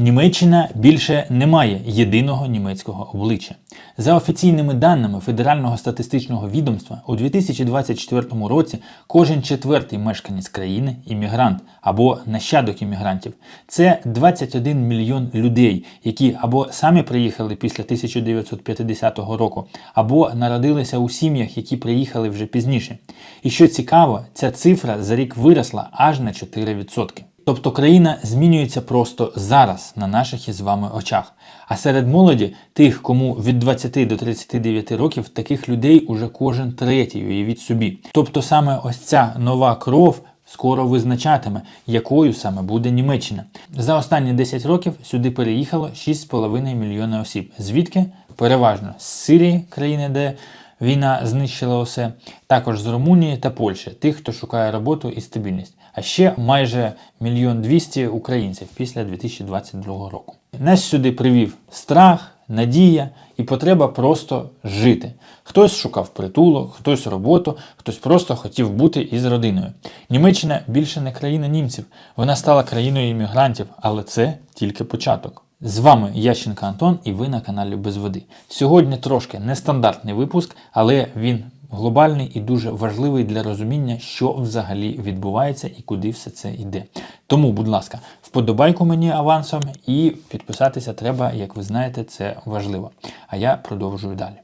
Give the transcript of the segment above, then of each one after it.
Німеччина більше не має єдиного німецького обличчя. За офіційними даними Федерального статистичного відомства, у 2024 році кожен четвертий мешканець країни іммігрант або нащадок іммігрантів. Це 21 мільйон людей, які або самі приїхали після 1950 року, або народилися у сім'ях, які приїхали вже пізніше. І що цікаво, ця цифра за рік виросла аж на 4%. Тобто країна змінюється просто зараз на наших із вами очах. А серед молоді, тих, кому від 20 до 39 років, таких людей уже кожен третій, уявіть собі. Тобто саме ось ця нова кров скоро визначатиме, якою саме буде Німеччина. За останні 10 років сюди переїхало 6,5 мільйона осіб. Звідки? Переважно з Сирії, країни, де Війна знищила усе, також з Румунії та Польщі, тих, хто шукає роботу і стабільність. А ще майже мільйон двісті українців після 2022 року. Нас сюди привів страх, надія і потреба просто жити. Хтось шукав притулок, хтось роботу, хтось просто хотів бути із родиною. Німеччина більше не країна німців, вона стала країною іммігрантів, але це тільки початок. З вами Ященко Антон і ви на каналі Без Води. Сьогодні трошки нестандартний випуск, але він глобальний і дуже важливий для розуміння, що взагалі відбувається і куди все це йде. Тому, будь ласка, вподобайку мені авансом і підписатися треба, як ви знаєте, це важливо. А я продовжую далі.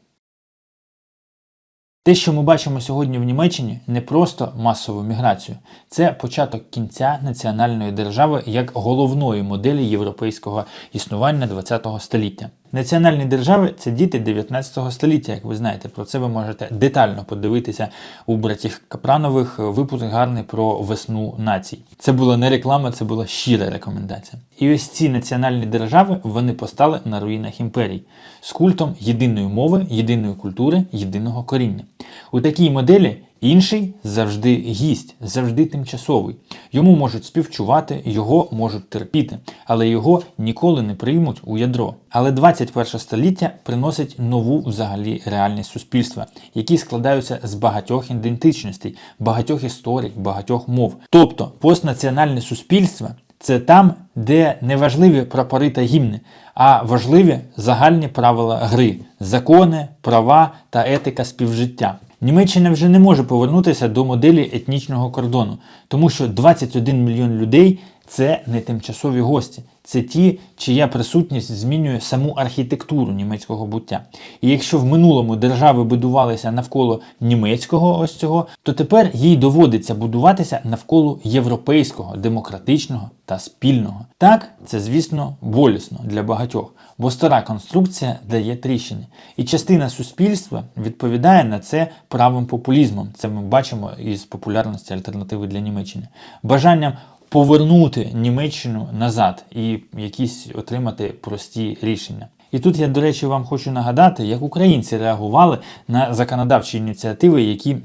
Те, що ми бачимо сьогодні в Німеччині, не просто масову міграцію, це початок кінця національної держави як головної моделі європейського існування ХХ століття. Національні держави це діти 19 століття, як ви знаєте. Про це ви можете детально подивитися у братів Капранових випуск гарний про весну націй. Це була не реклама, це була щира рекомендація. І ось ці національні держави вони постали на руїнах імперій з культом єдиної мови, єдиної культури, єдиного коріння. У такій моделі інший завжди гість, завжди тимчасовий. Йому можуть співчувати, його можуть терпіти, але його ніколи не приймуть у ядро. Але 21 століття приносить нову взагалі реальність суспільства, які складаються з багатьох ідентичностей, багатьох історій, багатьох мов. Тобто постнаціональне суспільство це там, де не важливі прапори та гімни, а важливі загальні правила гри, закони, права та етика співжиття. Німеччина вже не може повернутися до моделі етнічного кордону, тому що 21 мільйон людей це не тимчасові гості, це ті, чия присутність змінює саму архітектуру німецького буття. І якщо в минулому держави будувалися навколо німецького ось цього, то тепер їй доводиться будуватися навколо європейського, демократичного та спільного. Так, це, звісно, болісно для багатьох, бо стара конструкція дає тріщини. І частина суспільства відповідає на це правим популізмом. Це ми бачимо із популярності альтернативи для Німеччини. Бажанням повернути Німеччину назад і якісь отримати прості рішення. І тут я, до речі, вам хочу нагадати, як українці реагували на законодавчі ініціативи, які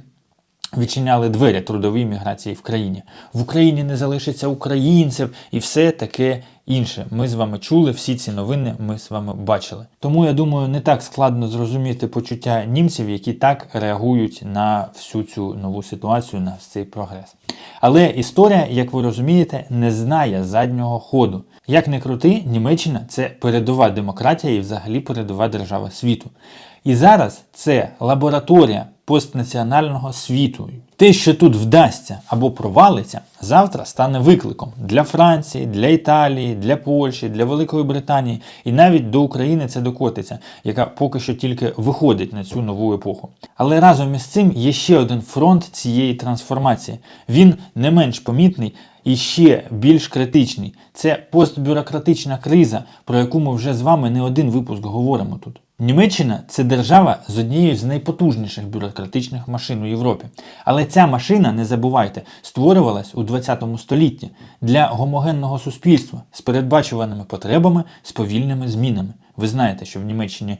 відчиняли двері трудовій міграції в країні. В Україні не залишиться українців і все таке інше. Ми з вами чули всі ці новини, ми з вами бачили. Тому я думаю, не так складно зрозуміти почуття німців, які так реагують на всю цю нову ситуацію, на цей прогрес. Але історія, як ви розумієте, не знає заднього ходу. Як не крути, Німеччина це передова демократія і взагалі передова держава світу. І зараз це лабораторія постнаціонального світу. Те, що тут вдасться або провалиться, завтра стане викликом для Франції, для Італії, для Польщі, для Великої Британії і навіть до України це докотиться, яка поки що тільки виходить на цю нову епоху. Але разом із цим є ще один фронт цієї трансформації. Він не менш помітний. І ще більш критичний це постбюрократична криза, про яку ми вже з вами не один випуск говоримо тут. Німеччина це держава з однією з найпотужніших бюрократичних машин у Європі. Але ця машина, не забувайте, створювалась у 20 столітті для гомогенного суспільства з передбачуваними потребами, з повільними змінами. Ви знаєте, що в Німеччині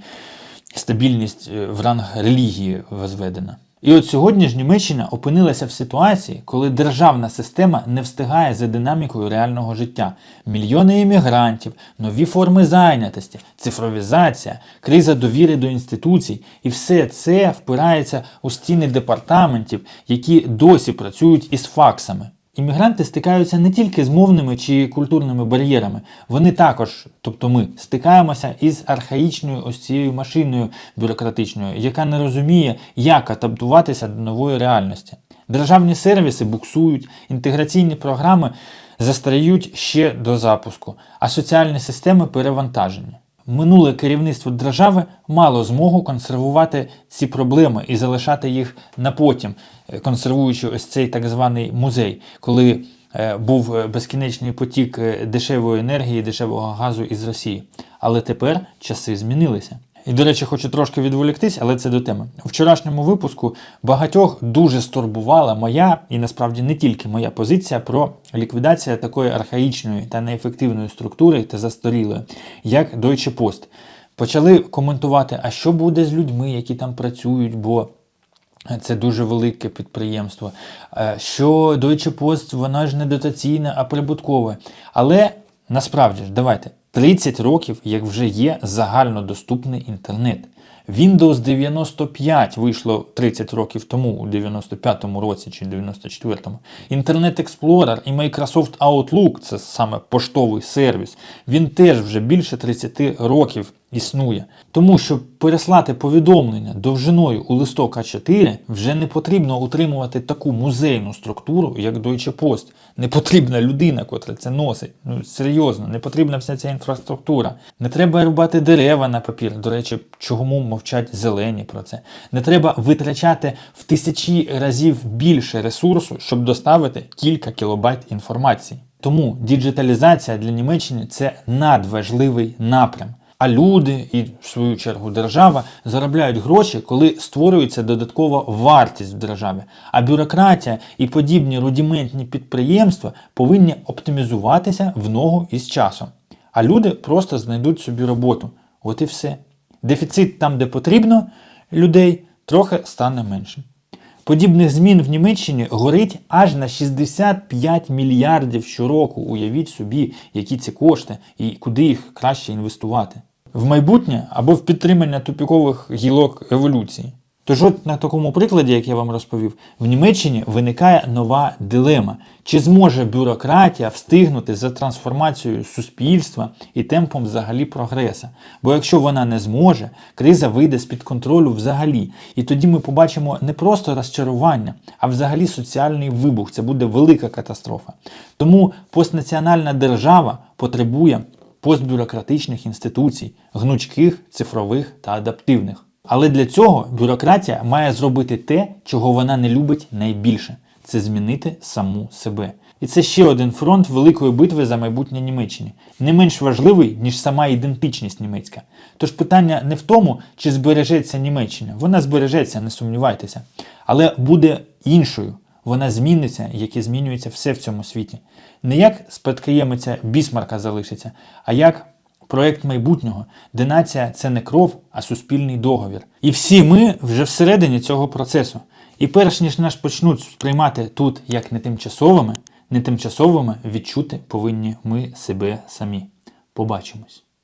стабільність е, в ранг релігії возведена. І от сьогодні ж Німеччина опинилася в ситуації, коли державна система не встигає за динамікою реального життя. Мільйони іммігрантів, нові форми зайнятості, цифровізація, криза довіри до інституцій, і все це впирається у стіни департаментів, які досі працюють із факсами. Іммігранти стикаються не тільки з мовними чи культурними бар'єрами, вони також, тобто ми, стикаємося із архаїчною ось цією машиною бюрократичною, яка не розуміє, як адаптуватися до нової реальності. Державні сервіси буксують, інтеграційні програми застаріють ще до запуску, а соціальні системи перевантажені. Минуле керівництво держави мало змогу консервувати ці проблеми і залишати їх на потім, е, консервуючи ось цей так званий музей, коли е, був е, безкінечний потік дешевої енергії, дешевого газу із Росії. Але тепер часи змінилися. І, до речі, хочу трошки відволіктись, але це до теми. У вчорашньому випуску багатьох дуже стурбувала моя, і насправді не тільки моя позиція про ліквідацію такої архаїчної та неефективної структури та застарілої, як Deutsche Post. Почали коментувати, а що буде з людьми, які там працюють, бо це дуже велике підприємство. Е, Що Deutsche Post, вона ж не дотаційна, а прибуткове. Але насправді ж, давайте, 30 років, як вже є загальнодоступний інтернет. Windows 95 вийшло 30 років тому, у 95-му році чи 94-му. Internet Explorer і Microsoft Outlook, це саме поштовий сервіс, він теж вже більше 30 років існує. Тому щоб переслати повідомлення довжиною у листок А4, вже не потрібно утримувати таку музейну структуру, як Deutsche Post. Не потрібна людина, котра це носить. Ну серйозно, не потрібна вся ця інфраструктура. Не треба рубати дерева на папір. До речі, чому мовчать зелені про це. Не треба витрачати в тисячі разів більше ресурсу, щоб доставити кілька кілобайт інформації. Тому діджиталізація для Німеччини це надважливий напрям. А люди і, в свою чергу, держава заробляють гроші, коли створюється додаткова вартість в державі. А бюрократія і подібні рудиментні підприємства повинні оптимізуватися в ногу із часом. А люди просто знайдуть собі роботу. От і все. Дефіцит там, де потрібно, людей трохи стане меншим. Подібних змін в Німеччині горить аж на 65 мільярдів щороку. Уявіть собі, які ці кошти і куди їх краще інвестувати. В майбутнє або в підтримання тупікових гілок еволюції. Тож от на такому прикладі, як я вам розповів, в Німеччині виникає нова дилема: чи зможе бюрократія встигнути за трансформацією суспільства і темпом взагалі прогреса? Бо якщо вона не зможе, криза вийде з-під контролю взагалі. І тоді ми побачимо не просто розчарування, а взагалі соціальний вибух. Це буде велика катастрофа. Тому постнаціональна держава потребує постбюрократичних інституцій, гнучких, цифрових та адаптивних. Але для цього бюрократія має зробити те, чого вона не любить найбільше це змінити саму себе. І це ще один фронт великої битви за майбутнє Німеччини, не менш важливий, ніж сама ідентичність німецька. Тож питання не в тому, чи збережеться Німеччина. Вона збережеться, не сумнівайтеся, але буде іншою. Вона зміниться, як і змінюється все в цьому світі. Не як спадкоємиця Бісмарка залишиться, а як проект майбутнього, де нація це не кров, а суспільний договір. І всі ми вже всередині цього процесу. І перш ніж нас почнуть сприймати тут як не тимчасовими, не тимчасовими відчути повинні ми себе самі. Побачимось.